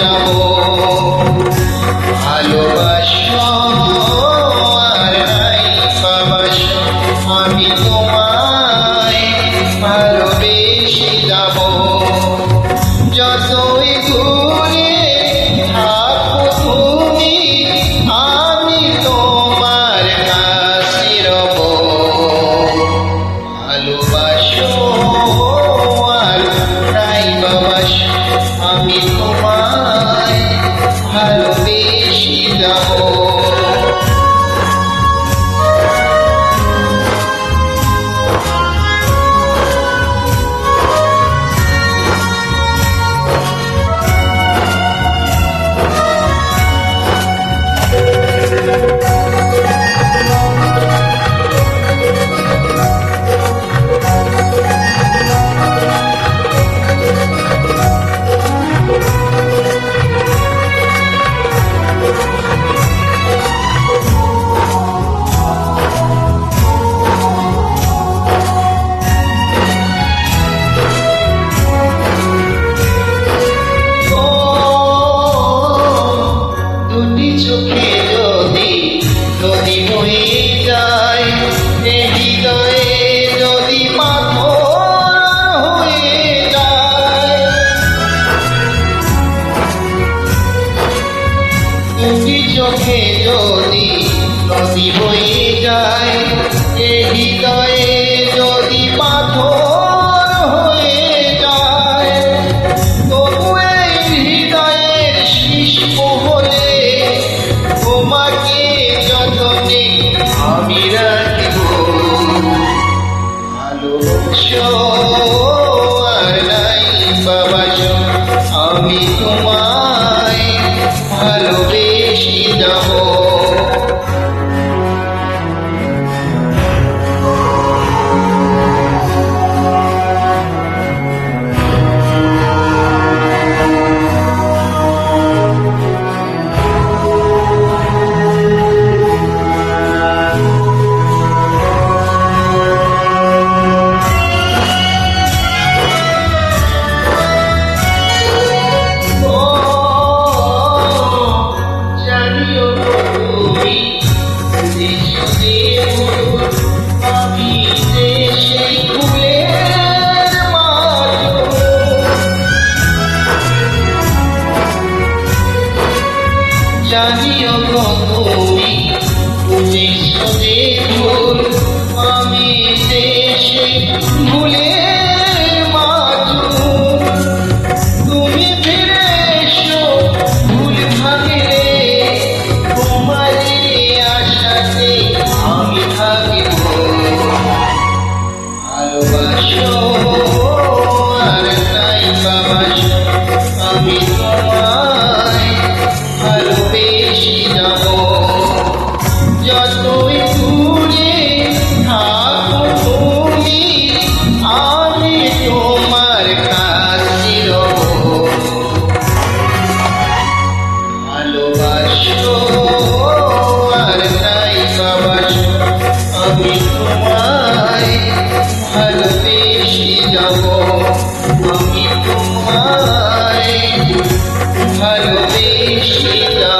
যাব ভালোবাসি যদি নদী যায়, এ হৃদয়ে যদি পাথর হয়ে যায়, তবু এই হৃদয়ের শীষ হলে তোমাকে যতনে আমি রাখব। ভালোবাসো আর নাই আমি তোমার যাব আমি তোমায় ভালোবেসে যাব